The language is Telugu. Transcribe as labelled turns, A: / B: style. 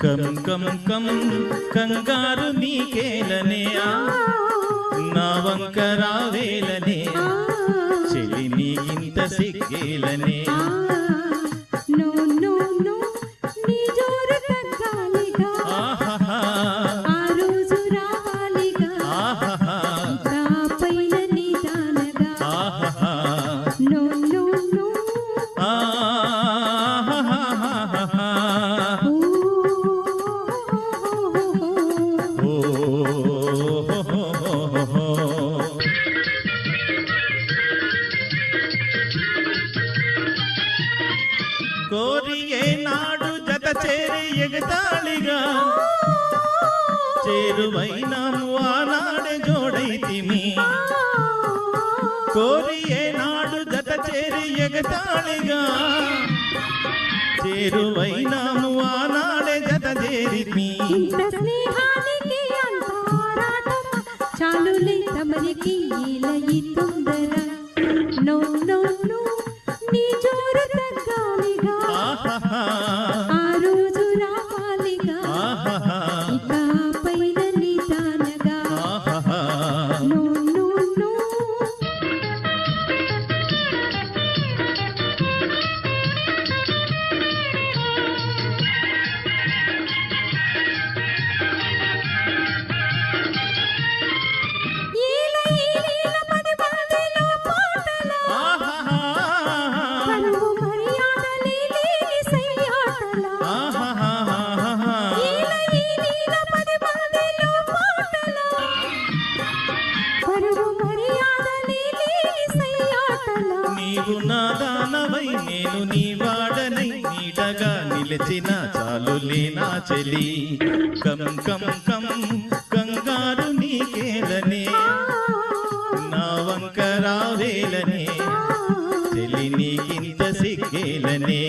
A: కం కం కంగారు నీకేలనేయా నా వంకరా వేలనే చెలి నీ ఇంత సిగ్గేలనే. కోరి ఏనాడు జత చేరి ఎగతాళిగా. చేరువైనాము ఆనాడే జోడైతిమి కోరి ఏనాడు జత చేరి ఎగతాళిగా. చేరువైనాము ఆనాడే జత చేరిమి
B: ఇంత స్నేహానికి చాలులే తమరికి ఇలా ఈ తొందర हाँ हाँ
A: నీవు నా దానవై నేను నీ వాడనై నీటగా నిలిచిన చాలులే నా చెలి. కం కం కం కంగారు నీకేలనే. నా వంకరావేలనే చెలి నీకింత సిగ్గేలనే.